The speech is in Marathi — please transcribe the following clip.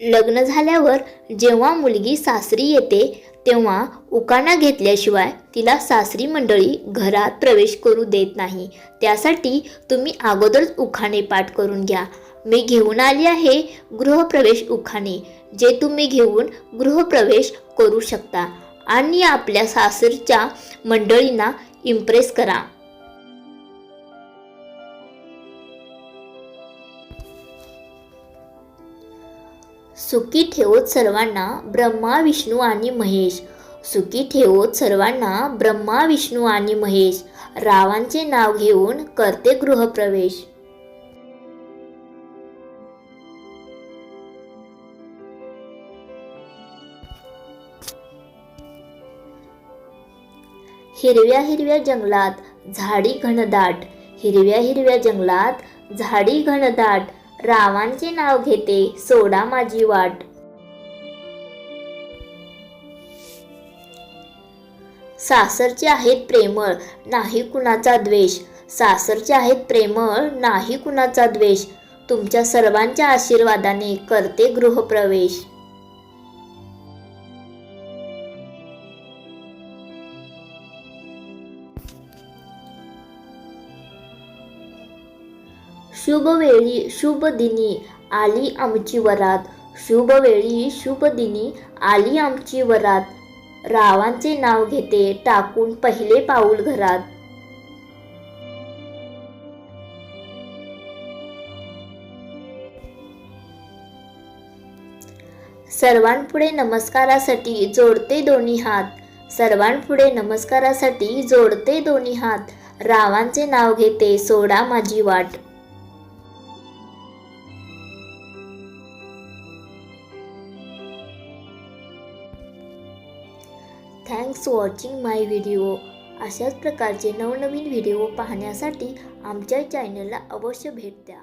लग्न झाल्यावर जेव्हा मुलगी सासरी येते तेव्हा उकाणा घेतल्याशिवाय तिला सासरी मंडळी घरात प्रवेश करू देत नाही. त्यासाठी तुम्ही अगोदरच उखाणे पाठ करून घ्या. मी घेऊन आली आहे गृहप्रवेश उखाणे जे तुम्ही घेऊन गृहप्रवेश करू शकता आणि आपल्या सासरच्या मंडळींना इम्प्रेस करा. सुखी ठेवत सर्वांना ब्रह्मा विष्णू आणि महेश. सुखी ठेवत सर्वांना ब्रह्मा विष्णू आणि महेश. रावांचे नाव घेऊन करते गृहप्रवेश. हिरव्या हिरव्या जंगलात झाडी घनदाट. हिरव्या हिरव्या जंगलात झाडी घनदाट. रावांचे नाव घेते सोडा माझी वाट. सासरचे आहेत प्रेमळ नाही कुणाचा द्वेष. सासरचे आहेत प्रेमळ नाही कुणाचा द्वेष. तुमच्या सर्वांच्या आशीर्वादाने करते गृहप्रवेश. शुभ वेळी शुभ दिनी आली आमची वरात. शुभ वेळी शुभ दिनी आली आमची वरात. रावांचे नाव घेते टाकून पहिले पाऊल घरात. सर्वांपुढे नमस्कारासाठी जोडते दोन्ही हात. सर्वांपुढे नमस्कारासाठी जोडते दोन्ही हात. रावांचे नाव घेते सोडा माझी वाट. थँक्स वॉचिंग माय व्हिडिओ अशाच प्रकारचे नवनवीन व्हिडिओ पाहण्यासाठी आमच्या चॅनलला अवश्य भेट द्या.